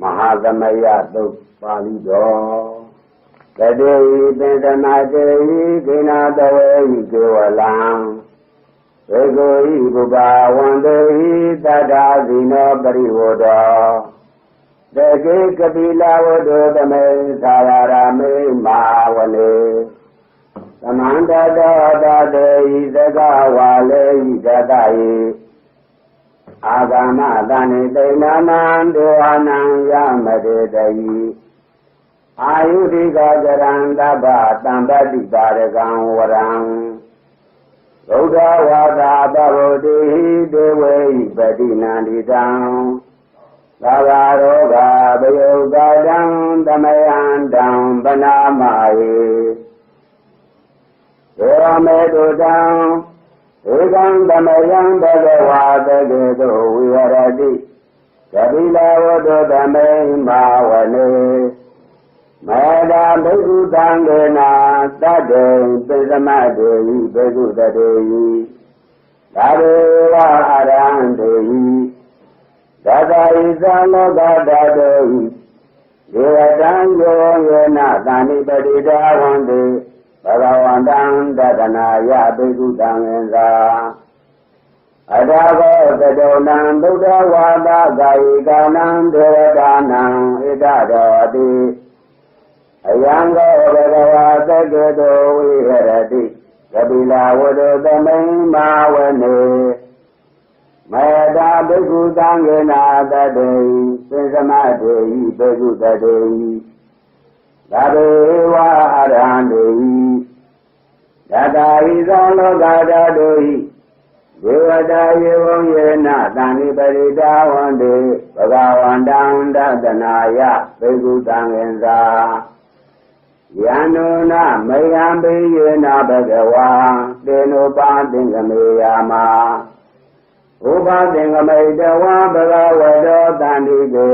မဟာသမယသုတ်ပါဠိတော်တတေသင်္သနာတေဟိကိနာတဝေဟိကေဝလံဘေကိုဟိဘုဘာဝန္တေဟိတထာဇိနောပရိဝဒောတကေကပိလဝတ္တောသမေသာရရာမေမာဝလေသမန္တတောတတေဟိသကဝါလေဟိတတယေ အာဂမတဏိတိဏနံဒေဝနံယမတေတယိအာယုဒိကကရံတဗ္ဗတံပတိပါရကံဝရံဘုဒ္ဓဝါဒပဗုတိဒေဝေပတိနန္တိတံသာဂရောဂဘယုကတံသမယံတံဗနာမာယေဒေဝမေတုတံ ဧကံသမယံဘဂဝါတကေတောဝိဟရတိသတိလဝတ္တသမေမာဝနေမေတ္တာဘိက္ခုတံကေနာတတ္တေပိသမတေဟိဘိက္ခုတတေဟိသာရေဝအရဟံတေဟိသတ္တဟိသံလောကတတေဟိဒေဝတံယောယေနသန္တိပတိတာဝန္တေ ဘဂဝန္တံတတနာယပိကုတံငင်္သာအထာဘောသတောနံဗုဒ္ဓဝါဒကာယိကာနံဒေဝတာနံဣဒတော်တိအယံကောဘဂဝါသကေတောဝိဟရတိကပိလာဝတ္တသမိန်မာဝနေမေတ္တာဘိက္ခုသံဃေနာတတေသင်္သမတေဟိဘိက္ခုတတေဟိသာဘေဝအရဟံတေဟိ တတာဟိသောလောကဓာတုဟိဒေဝတာယေဝံယေနသန္တိပရိတာဝန္တေဘဂဝန္တံတတနာယဘေကုတံငင်္သာယန္နုနမေယံပိယေနဘဂဝါတေနုပါသင်္ကမေယာမဥပသင်္ကမိတဝါဘဂဝတောတန္တိကေ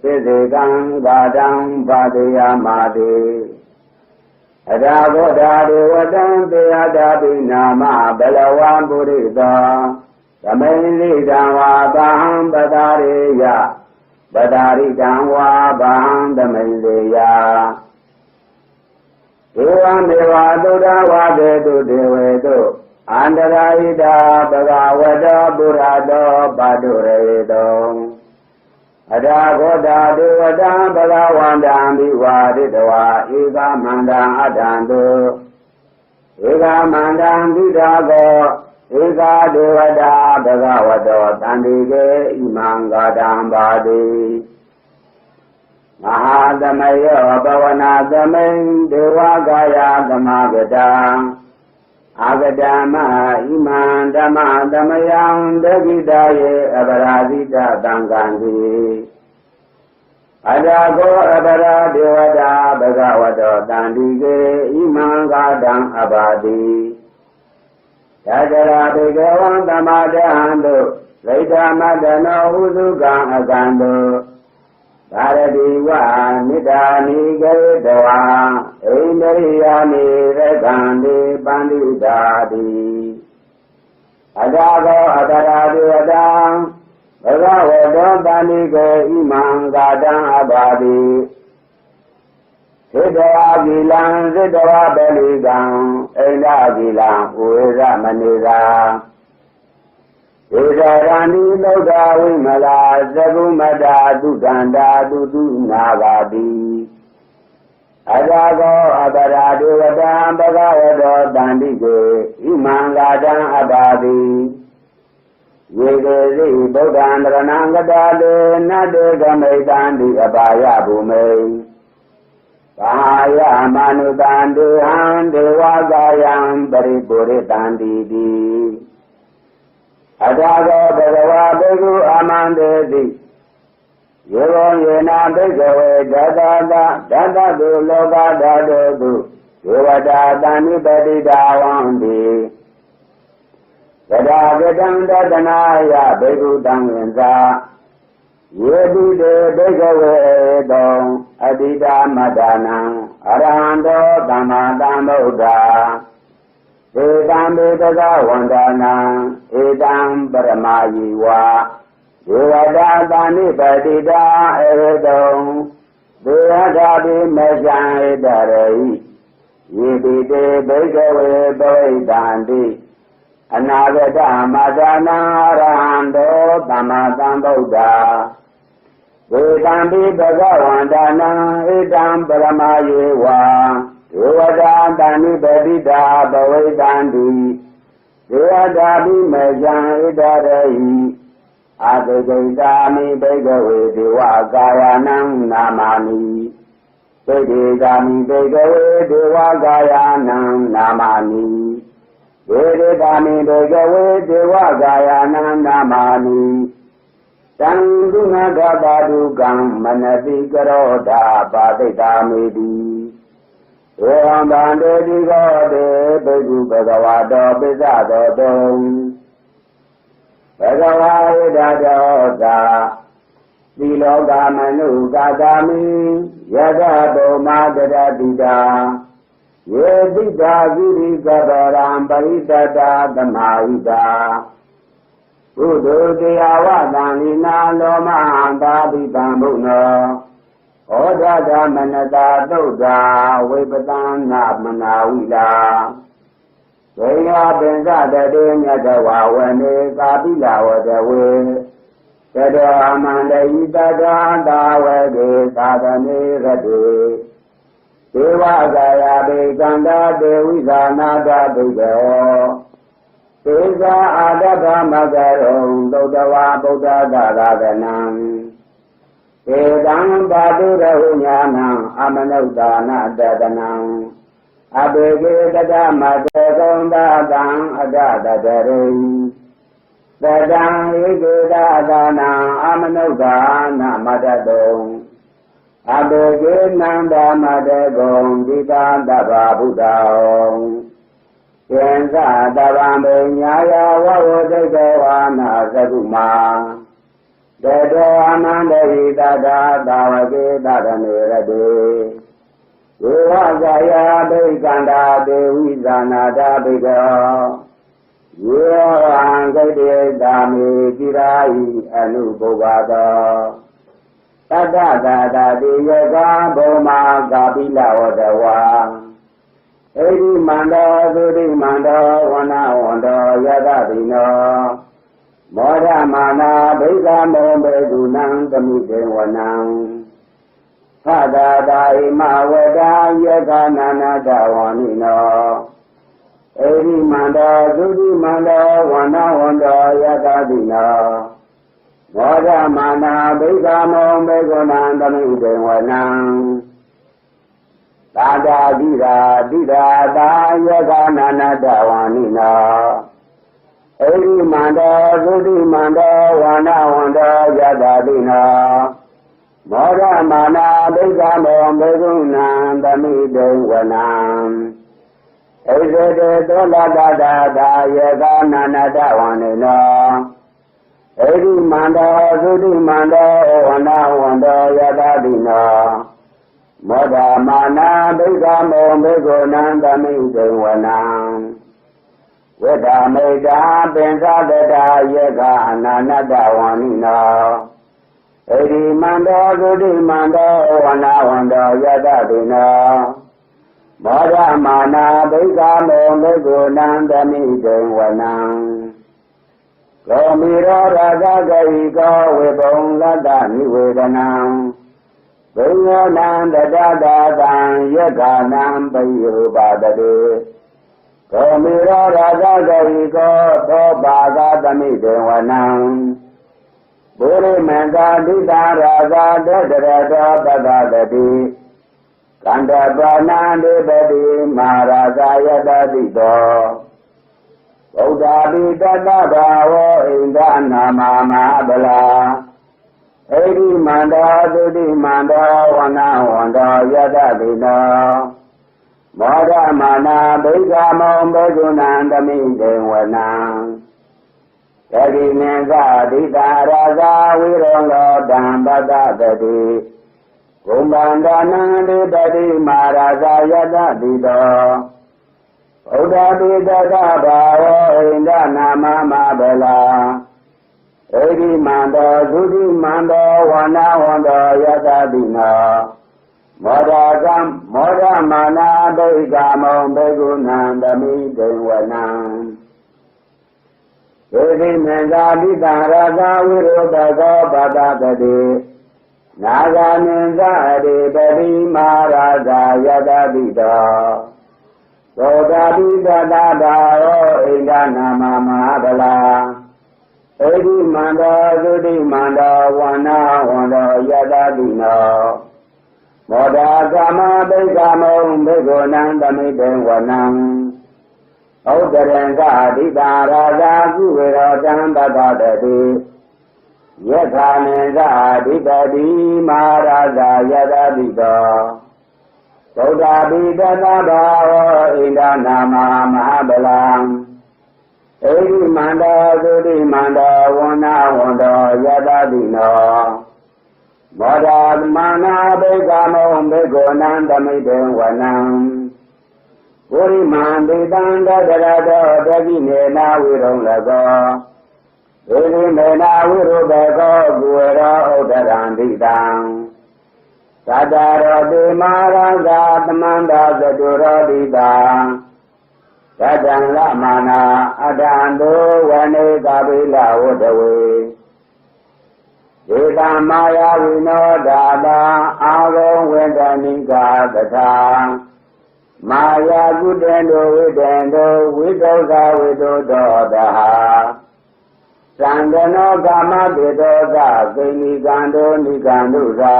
စိစေကံဂာတံဘာတေယမာတိ အရာဘောဓာဒေဝတံတေယတာပိနာမဘလဝံပုရိသောသမိန်လိတံဝါဗဟံပတာရေယပတာရိတံဝါဗဟံသမိန်လေယဒေဝမေဝသုဒ္ဓဝါဒေတုဒေဝေတုအန္တရာယိတာဘဂဝတောပုရတောပါတုရေတော အထာဂောတာဒေဝတံဘဂဝန္တံဘိဝါရိတဝါဧကမန္တံအတ္တံတုဧကမန္တံဘိဓာကောဧကဒေဝတာဘဂဝတောတန္တိကေဣမံဂာတံပါတိမဟာသမယောဘဝနာသမိန်ဒေဝကာယသမဂတံ အာဂတမဣမံဓမ္မသမယံဒဂိတယေအပရာဇိတသံဃံတိအတာကောအပရာဒေဝတာဘဂဝတောတန္တိကေဣမံဂါတံအဘာတိတတရာဘေကဝံသမတဟံတုလိဋ္ဌမတနောဟုသုကံအကံတုသာရတိဝနိဒာနိကေတဝါ ဣန္ဒရိယာနိရကံတိပန္တိတာတိအတာကောအတရာဒေဝတံဘဂဝတောတန္တိကေဣမံဂာတံအဘာတိသေတဝါဂီလံသေတဝါပလိကံအိန္ဒဂီလံဝေရမနိသာဧကရဏိသုဒ္ဓဝိမလာသကုမတာတုတန္တာတုတုနာဂာတိ အတာကောအပရာဒေဝတံဘဂဝတောတန္တိကေဣမံဂာတံအပါတိယေကေသိဗုဒ္ဓံတရဏံကတာလေနတ္တေကမိတံတိအပါယဘူမိဘာယမနုတံတေဟံဒေဝကာယံပရိပုရိတံတိတိအထာသောဘဂဝါဘေကုအာမန္တေတိ ယေဘောယေနာဘိကဝေဓတတာဓတတုလောကဓာတုတုဒေဝတာတဏိပတိတာဝံတိသဒ္ဓကတံတတနာယဘေကုတံဝိဇာယေတိတေဘိကဝေတောအတိတာမတ္တနံအရဟံတောသမ္မာသမ္ဗုဒ္ဓဧတံဘေတကဝန္ဒနာဧတံပရမယိဝ ဒေဝတာတာနိပတိတာဧရတုံဒေဝတာပိမဇံဣတရေဟိယေတိတေဘိကဝေပဝိတံတိအနာဂတမသနာရဟံတောသမ္မာသမ္ဗုဒ္ဓဝေတံပိဘဂဝန္တနာဣတံပရမယေဝဒေဝတာတဏိပတိတာဘဝိတံတိဒေဝတာပိမဇံဣတရေဟိ အာတေကိတာမိဘိကဝေဒေဝကာယနံနာမာမိသိတေကာမိဘိကဝေဒေဝကာယနံနာမာမိဝေဒေကာမိဘိကဝေဒေဝကာယနံနာမာမိတံဒုနာဂတာဒုကံမနတိကရောတာပါတိတာမေတိဧဝံဗန္တေတိကောတေဘိက္ခုဘဂဝါတောပိစ္ဆသောတုံ ဘဂဝါဣဒတောသာသီလောကမနုကာတာမိယတဗုမာတရတိတာယေတိတာကိရိကဗရံပရိတတာသမာဟိတာဘုဒ္ဓတရားဝတံလိနာလောမဟံသာတိတံဘုနောဩဒဒမနတာသုဒ္ဓဝိပတံနာမနာဝိလာ ဝေယပင်္စတတေမြတ်တဝဝနေကာပိလဝတဝေတတောအမန္တိတတောတာဝေကေသာသနေရတေဒေဝကာယဘေကန္တာဒေဝိဇာနာတဘိကေသေဇာအာတဗမကရုံသုတ္တဝါဗုဒ္ဓသာသနံဧတံပါတုရဟုညာနံအမနုဿာနတတနံ အဘေကေတတမတေကုံသာတံအတတတရိတတံဧကေတသာနံအမနုဿာနမတတုံအဘေကေနန္ဒမတေကုံဒီတာတဗ္ဗဗုဒ္ဓောယံသတဗံပေညာယဝဝဒိတဝါနာသကုမာတတောအနန္တဟိတတာသာဝကေတတမေရတေ ဝေဝဇာယဘိကန္တာဒေဝိဇာနာတာဘိကောယေဟံဂိတေတာမေတိရာဟိအနုဘုဘာတောတတ္တတာတာတိယကဘုမာကာပိလဝတဝါဣတိမန္တောသုတိမန္တောဝနာဝန္တောယတတိနောမောဒမာနာဘိက္ခမောဘေကုဏံသမိတေဝနံ သတ္တာတာဣမဝဒာယကနာနာတဝါနိနောဣတိမန္တောသုတိမန္တောဝနာဝန္တောယတတိနောမောဒမာနာဘိက္ခမောဘေကုဏံသမိတေဝနံသာတာတိရာတိရာတာယကနာနာတဝါနိနောဣရိမန္တောသုတိမန္တောဝါနာဝန္တောယတာတိနော မောရမာနာဒိဋ္ဌမောမေကုဏံသမိတေဝနံဣဇေတေသောလတတာတာယကနာနာတဝါနိနောဣရိမန္တောသုတိမန္တောဝါနာဝန္တောယတာတိနောမောဒမာနာဘိက္ခမောဘေကုဏံသမိတေဝနံဝိတ္တမေတ္တာပင်္စတတာယေကအနာနတဝန္နိနော ဣတိမန္တောသုတိမန္တောဝနာဝန္တောယတတိနောမောဒမာနာဘိက္ခမောဘေကုဏံသမိတေဝနံကောမိရောရာဇဂိကောဝေပုံလတ္တနိဝေဒနံဘုညနံတတတာတံယက္ခဏံပိယုပါတတေကောမိရောရာဇဂရိကောသောပါကသမိတေဝနံ ဘုရိမန္တာဒိတာရာဇတေတရတောပတတတိကန္တပါဏံဒေပတိမဟာရာဇယတတိတောဗုဒ္ဓပိတတဘာဝဣန္ဒနာမမဗလာဣတိမန္တောသုတိမန္တောဝနာဝန္တောယတတိနောမောဒမာနာဘိက္ခမောဘေကုဏံသမိတေဝနံ တတိမေသဒိတာရာဇာဝိရောလောတံပတတတိဂုံဗန္ဒနာတိတတိမာရာဇာယတတိတောဘုဒ္ဓပိတတဘာဝဣန္ဒနာမမဗလာဧဒီမန္တောသုတိမန္တောဝနာဝန္တောယတတိနောမောဒကံမောဒမာနာဒိဋ္ဌာမောဘေကုဏံဓမိတေဝနံ ဧဒီမေဇာတိတံရသဝိရောဓကောပတတတိနာဂာနိဇာရေပတိမာရာဇာယတတိတောသောတာပိတတတာရောဣန္ဒနာမမဟာဗလာဧဒီမန္တောသုတိမန္တောဝန္နာဝန္တောယတတိနောမောဒကမဘိကမုံဘေကောနံသမိတေဝနံ ဩဒရံကအဓိတာရာဇာကုဝေရောတံတတတတိယထာနေကအဓိတတိမာရာဇာယတတိတောသုဒ္ဓပိတတဘာဝဣန္ဒနာမမဟာဗလံဧရိမန္တောသုတိမန္တောဝန္နာဝန္တောယတတိနောမောဒမာနာဘေကမောဘေကောနံသမိတေဝနံ ဝရိမန္တိတံတတရတောတတိနေနာဝိရုံလကောဧရိမေနာဝိရုဘကောကုဝရောဥဒ္ဒရံတိတံသတ္တရောတိမာရံသာသမန္တာသတုရောတိတံသတ္တံလမာနာအတ္တံတောဝနေကပိလဝတ္တဝေဧကမာယဝိနောဒါတာအာဂောဝေဒနိကာတထာ မာယာကုတေတောဝိတေတောဝိတောကဝိတောတောတဟာသံဃနောကာမတေတောကကိဏိကံတောနိကံဒုရာ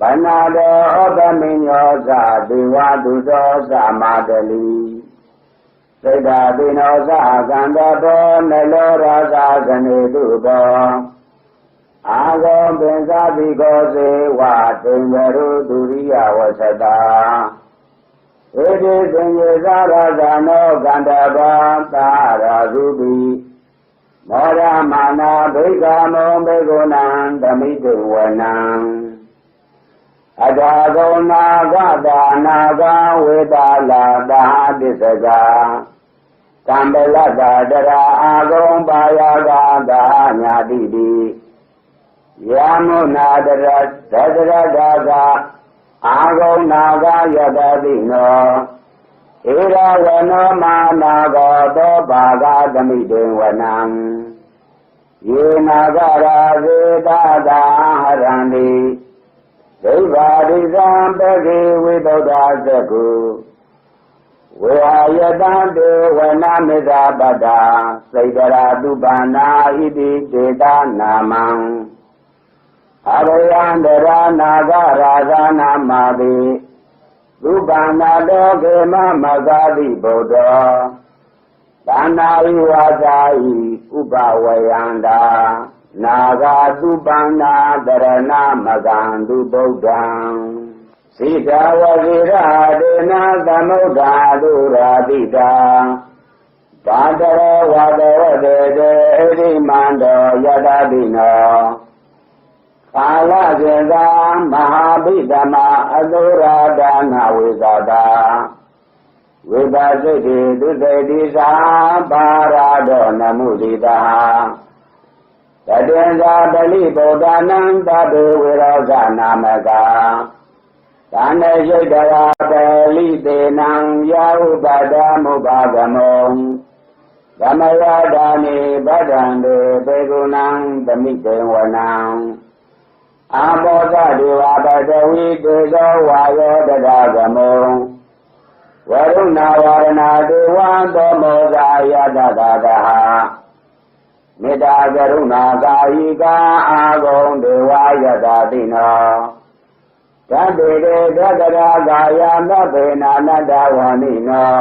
ဗနာတောဩပမိညောသဒေဝတုတောသမာတလီစိတ်ဓာတိနောသကံတောနလောရာသကနေတုတောအာဂောပင်္စတိကောစေဝတေဝရုဒုရိယဝသတာ ဧတိသင်္ယေသရာဇာနောကန္တဘာသာရာသုပိမောရမာနာဘိက္ခမောဘေကုဏံဓမိတေဝနံအတာဂောနာဂတာနာဂဝေတာလာတာပစ္စကကံပလတ္တတရာအာဂောပါယဂတာညာတိတိယမုနာတရသတရတာက အာဂောနာဂယတတိနောဧရဝနောမာနာဂောသောဘာဂသမိတေဝနံယေနာဂရာဇေတာတာဟရန္တိဒိဗာရိသံပကေဝိသုဒ္ဓသကုဝေဟာယတံတေဝနာမေသာပတ္တာစိတ်တရာတုပန္နာဣတိတေတာနာမံ အရယံတရာနာဂရာဇာနာမာတိသုပန္နာတောကေမမဂာတိဗုဒ္ဓသာနာဤဝါစာဤဥပဝယန္တာနာဂသုပန္နာတရဏမကံသူဗုဒ္ဓံစိတဝဇိရဒေနာသမုဒ္ဓသုရာတိတာဘာတရဝါဒဝတေတေဣတိမန္တောယတတိနော ကာလကျေသာမဟာဗိဓမ္မာအသုရာဒါနာဝေဇာတာဝိပါစိတ်တိဒုသိတိသာပါရာဒောနမုတိတာတတေဇာတလိဗုဒ္ဓနံတတေဝေရောဇနာမကသာနေရှိတရာပလိတေနံယာဥပဒမုပါကမောသမယဒါနိဗဒံတေပေကုဏံသမိတေဝနံ အာဘောဇဒေဝပတဝိတေဇောဝါယောတဒဂမောဝရုဏဝရဏဒေဝံသောမောဇာယတတတဟမေတ္တာကရုဏာကာယိကာအာဂုံဒေဝယတတိနောသတ္တေတေသက္ကရာကာယမဘေနာနတဝဏိနော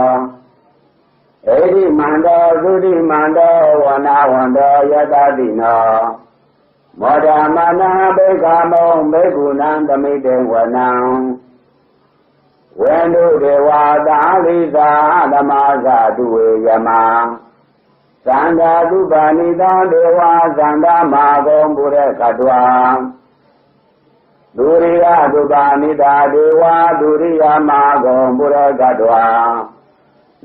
ဧရိမန္တောသုတိမန္တောဝနာဝန္တောယတတိနော မောဒမနာဘေကမောဘေကုဏံသမိတေဝနံဝေနုဒေဝသာလိသာဓမ္မဇာတုဝေယမသန္တာတုပါဏိတံဒေဝသန္တာမာဂုံပုရခတဝံဒုရိယတုပါဏိတာဒေဝဒုရိယမာဂုံပုရခတဝံ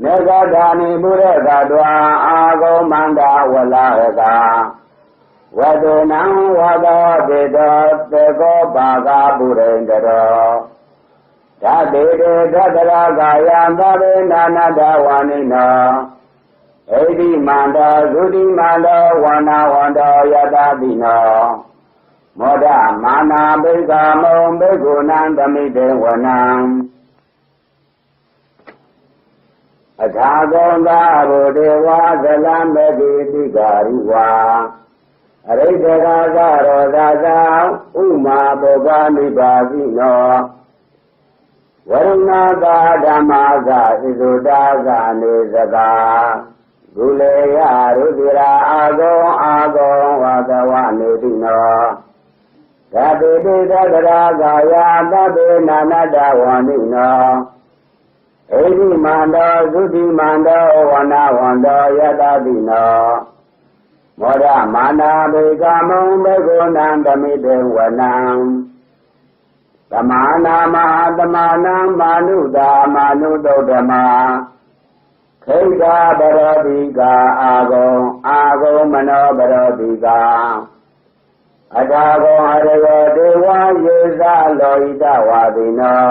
နေဂဒာနိပုရခတဝံအာဂုံမန္တဝလာဟက ဝတုနံဝသောတေတောသေကောပါကပုရိန္တရောဓာတေတေသတ္တရာကာယသဗ္ဗေနာနာတဝါနိနောဣတိမန္တောသုတိမန္တောဝန္နာဝန္တောယတတိနောမောဒမာနာဘိကမုံဘိက္ခုနံသမိတေဝနံအထာဂောသာဘုဒေဝသလံမေတိတိကာရိဝါ အရိတကာသရောသာသာဥမာပုဗ္ဗနိပါတိနောဝရဏသာဓမ္မာသာဣဇုတာသာနေစကာဂုလေယရုတိရာအာဂောအာဂောဝါကဝနေတိနောသတိတိသကရာကာယသဗ္ဗေနာနတဝန္တိနောဣတိမန္တောသုတိမန္တောဝနာဝန္တောယတတိနော မောဒမာနာဘေကမုံဘေကုဏံဓမိတေဝနံသမာနာမဟာသမာနံမာနုတာမာနုတုဓမ္မာခိတ္တပရောတိကာအာဂုံအာဂုံမနောပရောတိကာအထာဂုံအရယောဒေဝယေသလောဟိတဝါတိနော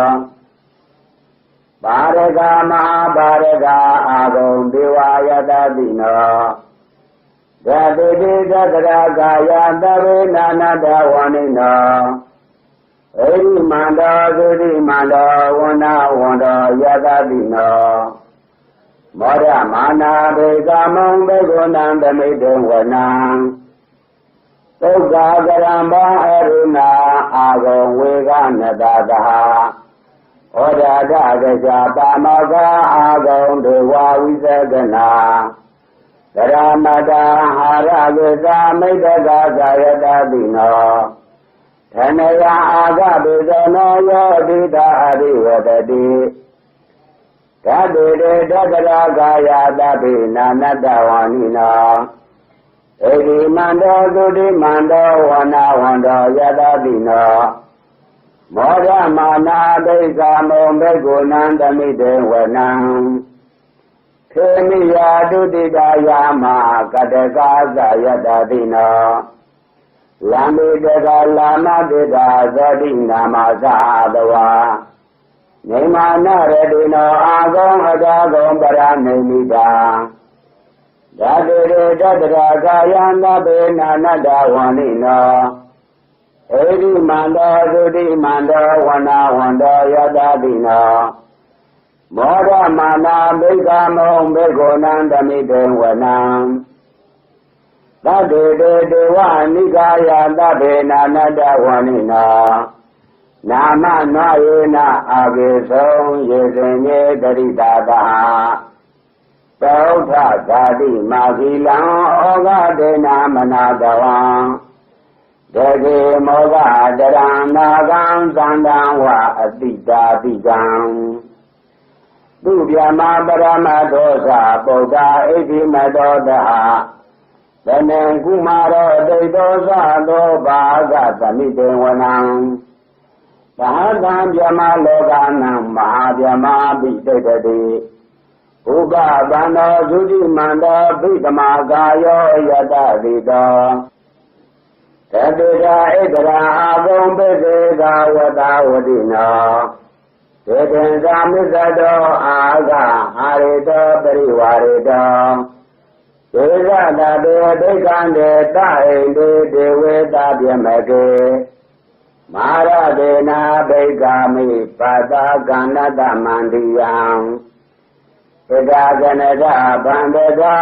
ပါရကမဟာပါရကအာဂုံဒေဝယတတိနော ဓာတိတိသတ္တရာကာယသဗ္ဗေနာနာတဝါနိနောဣတိမန္တောသုတိမန္တောဝန္နာဝန္တောယတတိနောမောရမာနာဘေကမုံဘေကုဏံသမိတေဝနံသုက္ကာကရံဘာအရုဏာအာဂုံဝေကနတတဟဩဒာဒကကြပါမောကအာဂုံဒေဝဝိသကနာ ကရမတဟာရကေသာမိတ္တကသာယတတိနောဓနယအာဂဘေဇနောယောတိတာအရိဝတတိဓာတေတေတက္ကရာကာယတပိနာနတဝါနိနောဣတိမန္တောသုတိမန္တောဝနာဝန္တောယတတိနောမောဒမာနာဒိဋ္ဌာမုံဘေကုဏံသမိတေဝနံ ခေမိယာဒုတိတာယာမကတကာသယတတိနောလံမိတကလာမတေတာသတိနာမသာသဝါနေမာနရတိနောအာဂောအတာဂောပရနေမိတာဓာတုရေတတရာကာယံသဗ္ဗေနာနတဝန္နိနောဧရိမန္တောသုတိမန္တောဝနာဝန္တောယတတိနော မောဒမာနာဘိက္ခမုံဘေကုဏံဓမိတေဝနံသတ္တေတေဒေဝနိကာယသဗ္ဗေနာနတဝန္နိနောနာမနောယေနအာဂေဆုံးယေစင်ယေတရိတာတာသောထဓာတိမာဂီလံဩဃဒေနာမနာတဝံဒေကေမောဃတရဏနာကံသန္တံဝအတိတာတိကံ သူဗျာမပရမသောသာပုဒ္ဓဣတိမတောတဟသနေကုမာရောဒိဋ္ဌောသသောဘာဂသမိတေဝနံသာသံဗျမလောကနံမဟာဗျမပိတိတတိဥပဗန္တောသုတိမန္တောပိသမာကာယောယတတိတောတတေတာဣဒရာအာဂုံပိစေကာဝတဝတိနော တေတံသာမစ္ဆတောအာဂအာရေတောပရိဝါရေတောဒေဝတာတေဒိဋ္ဌံတေတဣန္တေဒေဝေတာပြမကေမာရဒေနာဘိက္ခမိပါတာကန္နတမန္တိယံဣဒာကနဒဗန္တတာ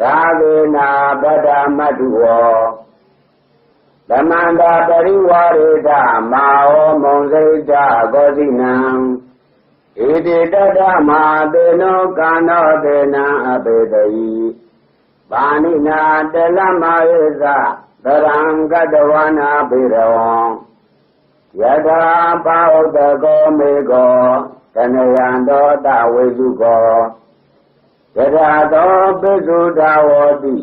သာဝေနာပဒမတုဝော သမန္တာပရိဝါရေတမာဟောမုံစိတ်တကောတိနံဣတိတတမတေနောကာနောတေနံအပေတိပါဏိနာတလမယေသသရံကတဝနာပိရဝံယထာပါဥတကောမေကောတဏယံတောတဝေစုကောယထာသောပိစုတဝောတိ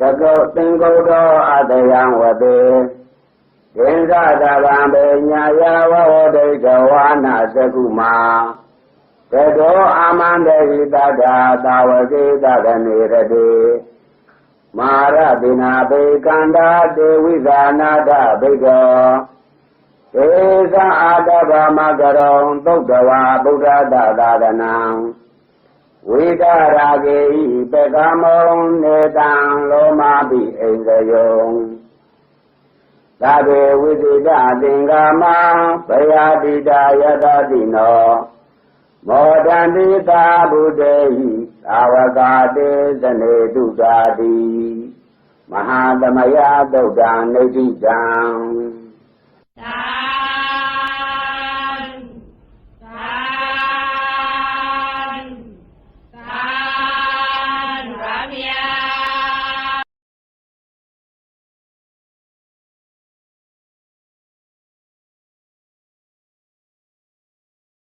သကောသင်္ကုတောအတယံဝတေဒိသတဗံဘေညာယဝဝဒိကဝါနာသကုမာတတောအာမန္တေဟိတတာသာဝကေတကနေရတေမာရတိနာဘေကန္တာတေဝိဇာနာတဘိကောဧသအာတဗမကရောသုတ်တဝါဗုဒ္ဓသာသာရဏံဝိဒရာဂေဤပကမုံနေတံလောမပိ အိန္ဒယုံသာဝေဝိသေတသင်္ကာမဘယတိတာယတတိနောမောဒန္တိသာဘုဒ္ဓေဟိသာဝကာတေသနေတုတာတိမဟာသမယသုတ်တံနေတိတံသာ